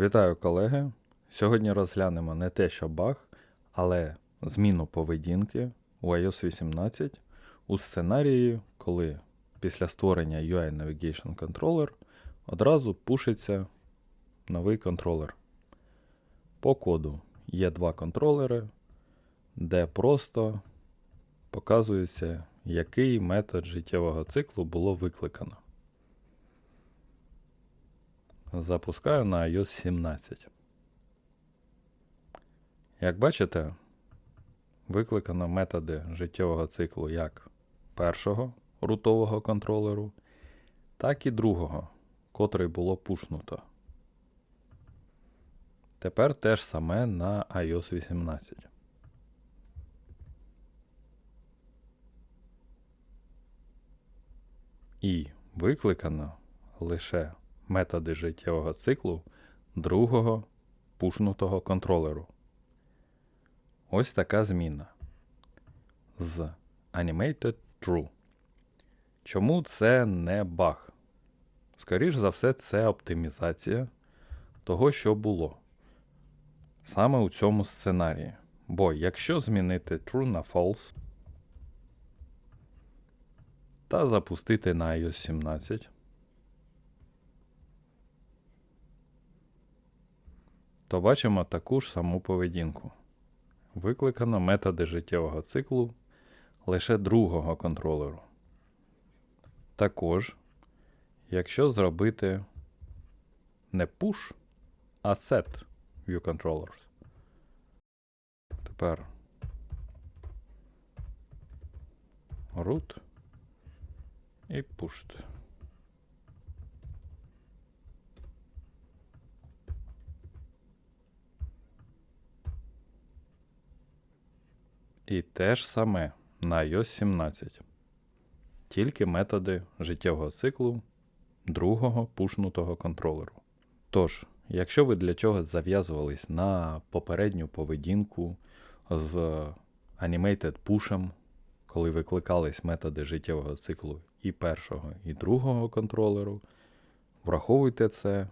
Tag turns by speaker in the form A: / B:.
A: Вітаю колеги. Сьогодні розглянемо не те, що баг, але зміну поведінки у iOS 18 у сценарії, коли після створення UI Navigation Controller одразу пушиться новий контролер. По коду є два контролери, де просто показується, який метод життєвого циклу було викликано. Запускаю на iOS 17. Як бачите, викликано методи життєвого циклу як першого рутового контролеру, так і другого, котрий було пушнуто. Тепер те ж саме на iOS 18. І викликано лише методи життєвого циклу другого пушнутого контролеру. Ось така зміна з Animated True. Чому це не баг? Скоріш за все, це оптимізація того, що було саме у цьому сценарії. Бо якщо змінити True на False та запустити на iOS 17, то бачимо таку ж саму поведінку. Викликано методи життєвого циклу лише другого контролеру. Також, якщо зробити не push, а set view controllers. Тепер root і pushed. І те ж саме на iOS 17. Тільки методи життєвого циклу другого пушнутого контролеру. Тож, якщо ви для чогось зав'язувались на попередню поведінку з Animated Push, коли викликались методи життєвого циклу і першого, і другого контролеру, враховуйте це